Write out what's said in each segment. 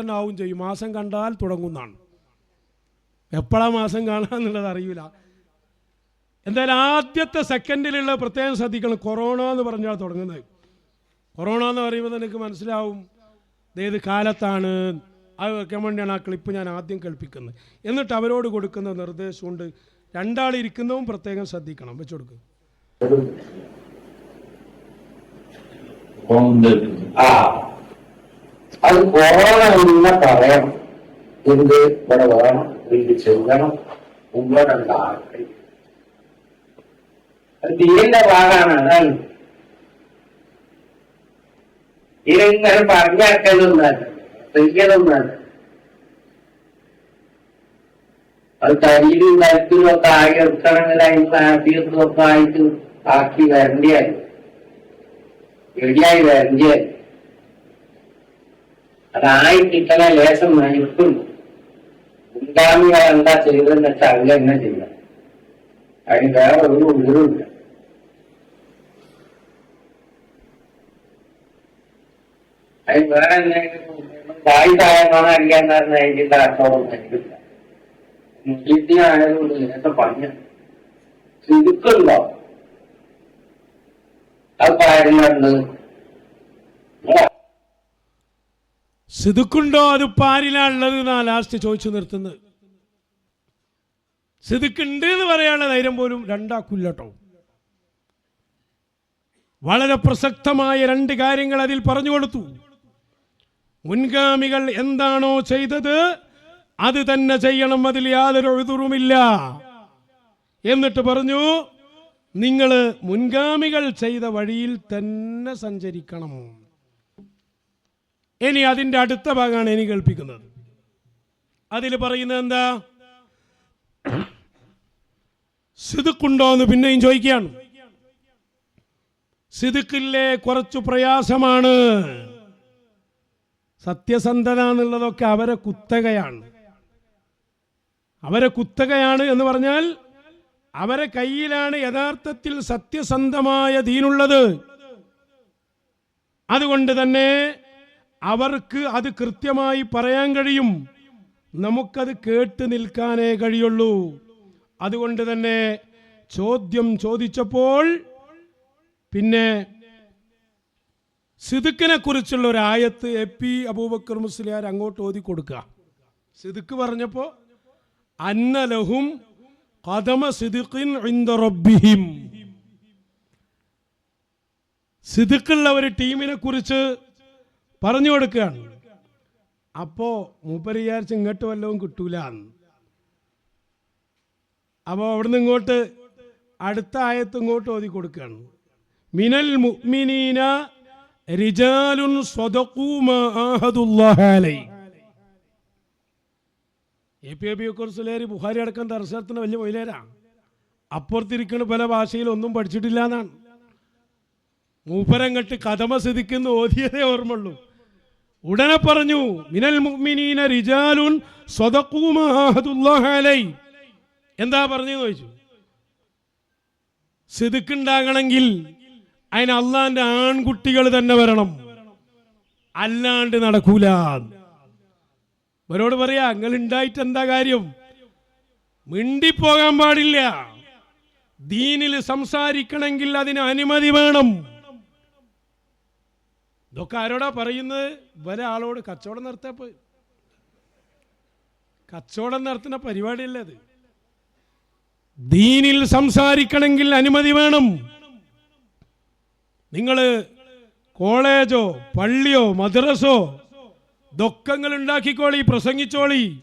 തന്നെ ചെയ്യും. മാസം കണ്ടാൽ തുടങ്ങുന്നതാണ് എപ്പോഴാ മാസം കാണാന്നുള്ളത് അറിയില്ല എന്തായാലും ആദ്യത്തെ സെക്കൻഡിലുള്ള പ്രത്യേകം ശ്രദ്ധിക്കണം. കൊറോണ എന്ന് പറഞ്ഞാൽ തുടങ്ങുന്നത്. കൊറോണ എന്ന് പറയുമ്പോൾ നിനക്ക് മനസ്സിലാവും. ഏത് കാലത്താണ്. അത് വെക്കാൻ വേണ്ടിയാണ് ആ ക്ലിപ്പ് ഞാൻ ആദ്യം കേൾപ്പിക്കുന്നത്. എന്നിട്ട് അവരോട് കൊടുക്കുന്ന നിർദ്ദേശമുണ്ട്. രണ്ടാൾ ഇരിക്കുന്നതും പ്രത്യേകം ശ്രദ്ധിക്കണം. വെച്ചു കൊടുക്കുക ആ. അത് കൊറോണ എന്ന് പറയണം എന്ത്? ഇവിടെ വേണം. എന്ത് ചെയ്യണം മുമ്പോട്ട് ആക്കി അത് തീരെ ഭാഗമാണ് അതാണ്. ഇതിങ്ങനെ പറഞ്ഞാക്കലൊന്നല്ല ചെയ്യലൊന്നല്ല അത് കരിയിലും കരുത്തിലും ഒക്കെ ആയി എടുക്കണമെങ്കിൽ അതിന് ആദ്യത്തും ഒക്കെ ആയിട്ട് ആക്കി വരണ്ടിയായി. റെഡിയായി വരണ്ടിയായി. അതായി കിട്ടണ ലേശം നയിക്കും മുൻഗാമികൾ എന്താ ചെയ്തതെന്ന് വെച്ചാൽ അവർ തന്നെ ചെയ്യാം അതിന് വേറെ ഒരു ഉയരുമില്ല അതിന് വേറെ എന്തെങ്കിലും വായുതായമാണോ അറിയാൻ കാരണം അതിന്റെ അർത്ഥമൊന്നും എനിക്കില്ല. മുസ്ലിത്തിനായതുകൊണ്ട് നേരത്തെ പറഞ്ഞു ചുരുക്കുണ്ടോ അത് പറയുന്നുണ്ട് സിതുക്കുണ്ടോ അത് പാരിലാണുള്ളത് എന്നാ ലാസ്റ്റ് ചോദിച്ചു നിർത്തുന്നത്. സിതുക്കുണ്ട് എന്ന് പറയാനുള്ള ധൈര്യം പോലും രണ്ടാക്കില്ലട്ടോ. വളരെ പ്രസക്തമായ രണ്ട് കാര്യങ്ങൾ അതിൽ പറഞ്ഞു കൊടുത്തു. മുൻഗാമികൾ എന്താണോ ചെയ്തത് അത് തന്നെ ചെയ്യണം അതിൽ യാതൊരു എഴുതുറുമില്ല എന്നിട്ട് പറഞ്ഞു നിങ്ങൾ മുൻഗാമികൾ ചെയ്ത വഴിയിൽ തന്നെ സഞ്ചരിക്കണം. ഇനി അതിന്റെ അടുത്ത ഭാഗമാണ് ഇനി കേൾപ്പിക്കുന്നത്. അതിൽ പറയുന്നത് എന്താ? സിതുക്കുണ്ടോ എന്ന് പിന്നെയും ചോദിക്കുകയാണ്. സിതുക്കില്ലേ കുറച്ചു പ്രയാസമാണ്. സത്യസന്ധത എന്നുള്ളതൊക്കെ അവരെ കുത്തകയാണ്. അവരെ കുത്തകയാണ് എന്ന് പറഞ്ഞാൽ അവരെ കയ്യിലാണ് യഥാർത്ഥത്തിൽ സത്യസന്ധമായ ദീനുള്ളത്. അതുകൊണ്ട് തന്നെ അവർക്ക് അത് കൃത്യമായി പറയാൻ കഴിയും. നമുക്കത് കേട്ട് നിൽക്കാനേ കഴിയുള്ളൂ. അതുകൊണ്ട് തന്നെ ചോദ്യം ചോദിച്ചപ്പോൾ പിന്നെ സിദുക്കിനെ കുറിച്ചുള്ള ഒരു ആയത്ത് എ പി അബൂബക്കർ മുസ്ലിയാർ അങ്ങോട്ട് ഓതി കൊടുക്കുക. സിദുക്ക് പറഞ്ഞപ്പോൾ അന്നലഹും കഥമ സിദുക്കിൻ റബ്ബിഹിം. സിദുക്കുള്ള ഒരു ടീമിനെ കുറിച്ച് പറഞ്ഞു കൊടുക്കുകയാണ്. അപ്പോ മൂപ്പര് വിചാരിച്ച് ഇങ്ങോട്ട് വല്ലതും കിട്ടൂല. അപ്പോൾ അവിടുന്ന് ഇങ്ങോട്ട് അടുത്ത ആയത്ത് ഇങ്ങോട്ട് ഓതി കൊടുക്കുകയാണ്. മിനൽ മുഅ്മിനീന റിജാലുൻ എ പി എ പി കുറിച്ചുലേര് ബുഹാരി അടക്കം ദർശനത്തിന് വലിയ മൊയിലേരാണ് അപ്പുറത്തിരിക്കുന്ന പല ഭാഷയിൽ ഒന്നും പഠിച്ചിട്ടില്ല എന്നാണ് മൂപ്പരങ്ങട്ട് കഥമ സിദിക്കുന്ന ഓതിയതേ ഓർമ്മയുള്ളൂ. ഉടനെ പറഞ്ഞു മിനൽ മുഅ്മിനീന റിജാലുൻ അലൈ. എന്താ പറഞ്ഞു ചോദിച്ചു? സിതുക്കുണ്ടാകണമെങ്കിൽ അതിന് അള്ളാന്റെ ആൺകുട്ടികൾ തന്നെ വരണം. അല്ലാണ്ട് നടക്കൂല. ഇവരോട് പറയാ നിങ്ങൾ ഉണ്ടായിട്ട് എന്താ കാര്യം? മിണ്ടിപ്പോകാൻ പാടില്ല. ദീനിൽ സംസാരിക്കണമെങ്കിൽ അതിന് അനുമതി വേണം. ഇതൊക്കെ ആരോടാ പറയുന്നത്? ഇവരെ ആളോട് കച്ചവടം പോയി. കച്ചവടം നടത്തുന്ന പരിപാടിയല്ല അത്? ദീനിൽ സംസാരിക്കണമെങ്കിൽ അനുമതി വേണം. നിങ്ങൾ കോളേജോ പള്ളിയോ മദ്രസോ ദുഃഖങ്ങൾ ഉണ്ടാക്കിക്കോളി പ്രസംഗിച്ചോളി.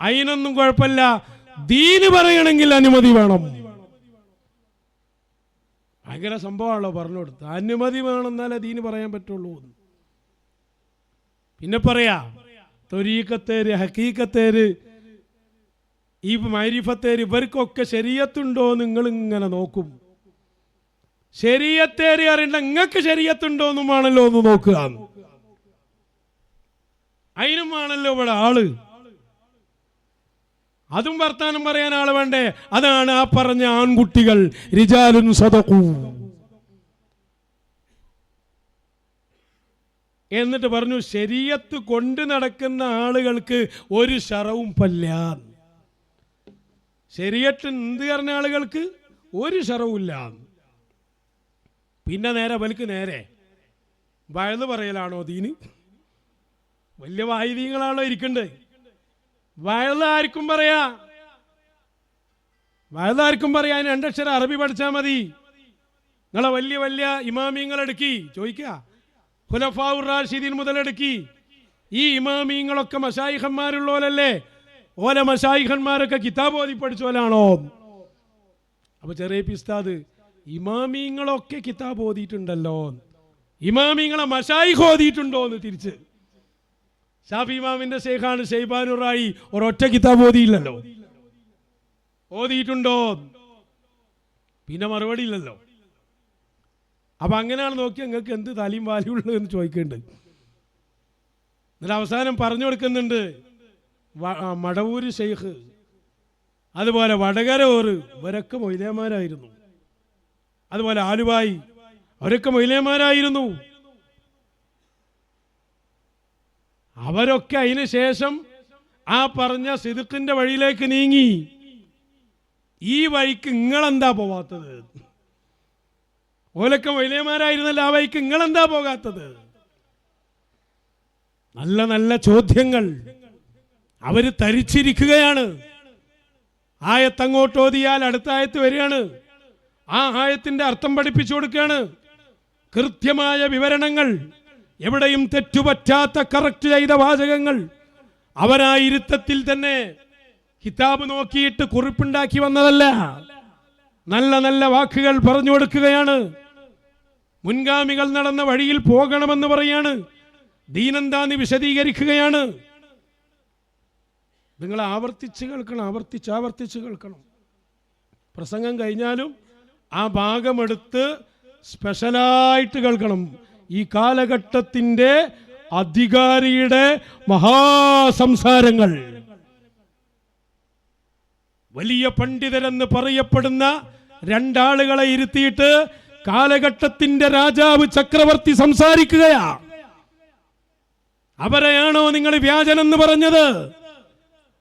അതിനൊന്നും കുഴപ്പമില്ല. ദീന് പറയണമെങ്കിൽ അനുമതി വേണം. ഭയങ്കര സംഭവമാണല്ലോ പറഞ്ഞു കൊടുത്ത് അനുമതി വേണമെന്നാലേ ദീന് പറയാൻ പറ്റുള്ളൂ. പിന്നെ പറയാ തൊരീക്കത്തേര് ഹക്കീക്കത്തേര് ഈ മൈരിഫത്തേര് ഇവർക്കൊക്കെ ശരീരത്തുണ്ടോ നിങ്ങൾ ഇങ്ങനെ നോക്കും. ശരീരത്തേറി അറിയണ്ട നിങ്ങൾക്ക് ശരീരത്തുണ്ടോ എന്നുമാണല്ലോ ഒന്ന് നോക്കുക. അതിനുമാണല്ലോ ഇവിടെ ആൾ. അതും വർത്താനം പറയാൻ ആൾ വേണ്ടേ? അതാണ് ആ പറഞ്ഞ ആൺകുട്ടികൾ. റിജാലുൻ സദഖൂ. എന്നിട്ട് പറഞ്ഞു ശരീരത്ത് കൊണ്ട് നടക്കുന്ന ആളുകൾക്ക് ഒരു ശറവും പല്ല. ശരീരത്തിന് എന്ത് പറഞ്ഞ ആളുകൾക്ക്? ഒരു ശറവുമില്ല. പിന്നെ നേരെ വലുക്ക് നേരെ. വഴുത് പറയലാണോ ദീന്? വലിയ വായുദീങ്ങളാണോ ഇരിക്കണ്ടേ? വഴുത് ആർക്കും പറയാ. വയലാർക്കും പറയാ. രണ്ടക്ഷരം അറബി പഠിച്ചാൽ മതി. നിങ്ങളെ വലിയ വലിയ ഇമാമിങ്ങളെടുക്കി. ചോദിക്കുക ഹുലഫാവുർ റാഷിദീൻ മുതലെടുക്കി. ഈ ഇമാമിങ്ങളൊക്കെ മഷായിഖന്മാരുള്ളോലല്ലേ ഓല മഷായിഖന്മാരൊക്കെ കിതാബ് ഓതി പഠിച്ചോലാണോ അപ്പൊ ചെറിയ പിസ്താദ് ഇമാമിങ്ങളൊക്കെ കിതാബ് ഓതിയിട്ടുണ്ടല്ലോ ഇമാമിങ്ങളെ മഷായിഖ് ഓതിയിട്ടുണ്ടോ എന്ന് തിരിച്ച്. ഷാഫി ഇമാമിന്റെ ശേഖാണ് ഷെയ്ബാനുറായി ഒരൊറ്റ കിതാബ് ഓതിയില്ലല്ലോ. ഓതിയിട്ടുണ്ടോ? പിന്നെ മറുപടി ഇല്ലല്ലോ. അപ്പൊ അങ്ങനെയാണ് നോക്കി നിങ്ങൾക്ക് എന്ത് തലയും വാല്യം ഉള്ളത് എന്ന് ചോദിക്കുന്നുണ്ട് എന്നിട്ട് അവസാനം പറഞ്ഞു കൊടുക്കുന്നുണ്ട് മടവൂര് ഷെയ്ഖ് അതുപോലെ വടകര ഓറ് ഇവരൊക്കെ മൊയിലേമാരായിരുന്നു അതുപോലെ ആലുവായി അവരൊക്കെ മൊയിലേമാരായിരുന്നു അവരൊക്കെ അതിന് ശേഷം ആ പറഞ്ഞ സിദുക്കിന്റെ വഴിയിലേക്ക് നീങ്ങി. ഈ വഴിക്ക് നിങ്ങളെന്താ പോവാത്തത്? ഓലൊക്കെ വലിയമാരായിരുന്നല്ലോ ആ വഴിക്ക് നിങ്ങളെന്താ പോകാത്തത്? നല്ല നല്ല ചോദ്യങ്ങൾ അവർ തരിച്ചിരിക്കുകയാണ്. ആയത്തങ്ങോട്ട് ഓതിയാൽ അടുത്ത ആയത്ത് വരികയാണ്. ആ ആയത്തിന്റെ അർത്ഥം പഠിപ്പിച്ചു കൊടുക്കുകയാണ്. കൃത്യമായ വിവരണങ്ങൾ എവിടെയും തെറ്റുപറ്റാത്ത കറക്റ്റ് ചെയ്ത വാചകങ്ങൾ അവരായിരുത്തത്തിൽ തന്നെ കിതാബ് നോക്കിയിട്ട് കുറിപ്പുണ്ടാക്കി വന്നതല്ല. നല്ല നല്ല വാക്കുകൾ പറഞ്ഞു കൊടുക്കുകയാണ്. മുൻഗാമികൾ നടന്ന വഴിയിൽ പോകണമെന്ന് പറയാണ്. ദീനന്താന്ന് വിശദീകരിക്കുകയാണ്. നിങ്ങൾ ആവർത്തിച്ച് കേൾക്കണം ആവർത്തിച്ച് ആവർത്തിച്ച് കേൾക്കണം. പ്രസംഗം കഴിഞ്ഞാലും ആ ഭാഗമെടുത്ത് സ്പെഷ്യലായിട്ട് കേൾക്കണം. ഈ കാലഘട്ടത്തിന്റെ അധികാരിയുടെ മഹാസംസാരങ്ങൾ. വലിയ പണ്ഡിതരെന്ന് പറയപ്പെടുന്ന രണ്ടാളുകളെ ഇരുത്തിയിട്ട് കാലഘട്ടത്തിന്റെ രാജാവ് ചക്രവർത്തി സംസാരിക്കുകയാ. അവരെയാണോ നിങ്ങൾ വ്യാജനെന്ന് പറഞ്ഞത്?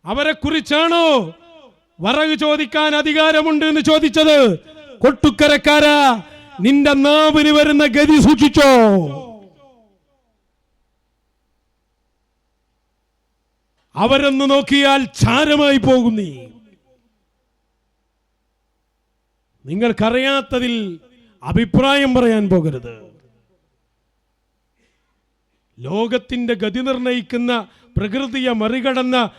അവരെ കുറിച്ചാണോ വറക് ചോദിക്കാൻ അധികാരമുണ്ട് എന്ന് ചോദിച്ചത്? കൊട്ടുക്കരക്കാരാ നിന്റെ നാവിന് വരുന്ന ഗതി സൂക്ഷിച്ചോ. അവരെന്ന് നോക്കിയാൽ ചാരമായി പോകും നീ. നിങ്ങൾക്കറിയാത്തതിൽ അഭിപ്രായം പറയാൻ പോകരുത്. ലോകത്തിന്റെ ഗതി നിർണയിക്കുന്ന പ്രകൃതിയെ മറികടന്ന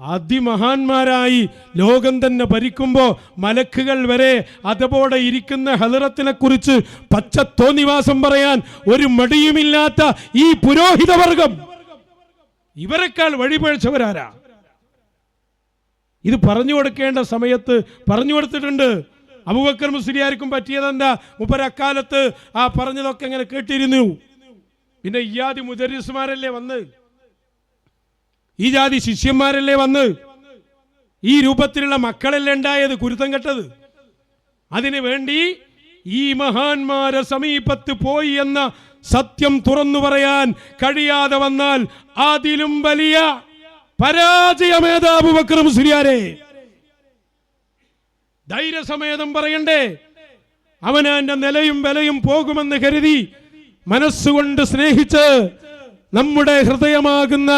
അതിമഹാന്മാരായി ലോകം തന്നെ ഭരിക്കുമ്പോൾ മലക്കുകൾ വരെ അതപോടെ ഇരിക്കുന്ന ഹലറത്തിനെ കുറിച്ച് പച്ചത്തോന്നിവാസം പറയാൻ ഒരു മടിയുമില്ലാത്ത ഈ പുരോഹിതവർഗം ഇവരെക്കാൾ വഴിപഴച്ചവരാരാ? ഇത് പറഞ്ഞു കൊടുക്കേണ്ട സമയത്ത് പറഞ്ഞു കൊടുത്തിട്ടുണ്ട്. അബുബക്കർ മുസ്ലിയാർക്കും പറ്റിയതെന്താ? മുപ്പരക്കാലത്ത് ആ പറഞ്ഞതൊക്കെ ഇങ്ങനെ കേട്ടിരുന്നു. പിന്നെ ഇയാദി മുദരിസുമാരല്ലേ വന്ന് ഈ ജാതി ശിഷ്യന്മാരല്ലേ വന്ന് ഈ രൂപത്തിലുള്ള മക്കളല്ലേ ഉണ്ടായത് കുരുത്തം കെട്ടത്? അതിനു വേണ്ടി ഈ മഹാന്മാരെ സമീപത്ത് പോയി എന്ന സത്യം തുറന്നു പറയാൻ കഴിയാതെ വന്നാൽ അതിലും വലിയ പരാജയമേതാബു അബൂബക്കർ മുസ്ലിയാരെ. ധൈര്യസമേതം പറയണ്ടേ? അവനാന്റെ നിലയും വിലയും പോകുമെന്ന് കരുതി മനസ്സുകൊണ്ട് സ്നേഹിച്ച് നമ്മുടെ ഹൃദയമാകുന്ന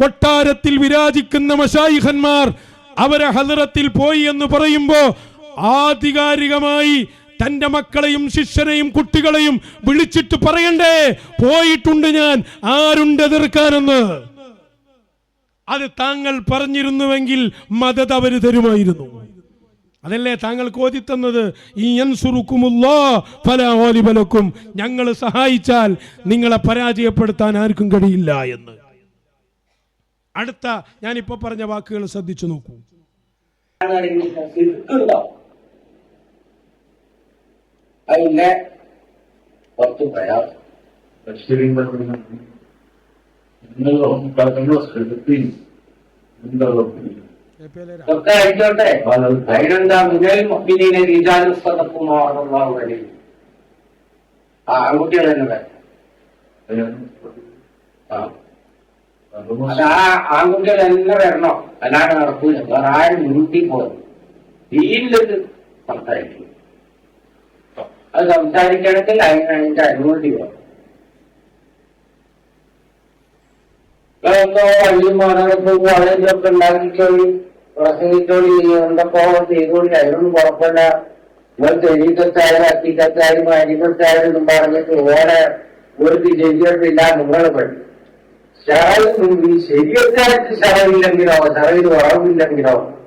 കൊട്ടാരത്തിൽ വിരാജിക്കുന്ന മഷായിഖന്മാർ അവരെ ഹലറത്തിൽ പോയി എന്ന് പറയുമ്പോ ആധികാരികമായി തന്റെ മക്കളെയും ശിഷ്യനെയും കുട്ടികളെയും വിളിച്ചിട്ട് പറയണ്ടേ? പോയിട്ടുണ്ട് ഞാൻ. ആരുണ്ട് എതിർക്കാനെന്ന്? അത് താങ്കൾ പറഞ്ഞിരുന്നുവെങ്കിൽ മദത് അവർ തരുമായിരുന്നു. അതല്ലേ താങ്കൾ കോതിത്തന്നത് ഈ ഫല ഓലിബലക്കും ഞങ്ങൾ സഹായിച്ചാൽ നിങ്ങളെ പരാജയപ്പെടുത്താൻ ആർക്കും കഴിയില്ല എന്ന്. അടുത്ത ഞാനിപ്പോ പറഞ്ഞ വാക്കുകൾ ശ്രദ്ധിച്ചു നോക്കൂ ആ അത് ആ ആൺകുട്ടികൾ തന്നെ വരണോ? അല്ലാണ്ട് നടക്കൂല. വേറെ ആരും മുൻകൂട്ടി പോകുന്നു വീട്ടിലത് സംസാരിക്കും. അത് സംസാരിക്കണമെങ്കിൽ അതിന് അതിന്റെ അനുമതി വേണം. എന്തോ വഴിയും മാനവർക്ക് കോളേജിലൊക്കെ ഉണ്ടാക്കിക്കോളി പ്രസംഗിച്ചോളി എന്തൊക്കെ ചെയ്തോളി അതിനൊന്നും കുഴപ്പമില്ല. നിങ്ങൾ തെരീക്കത്തായാലും അത്തിക്കത്തായാലും അരിക്കത്തായാലും പറഞ്ഞിട്ട് ഓടെ ഒരു ശരിയത്തില്ല നിങ്ങൾ പഠിക്കും. ശരിയത്തായിട്ട് ശരവില്ലെങ്കിലോ ശരവിന് കുറവില്ലെങ്കിലോ?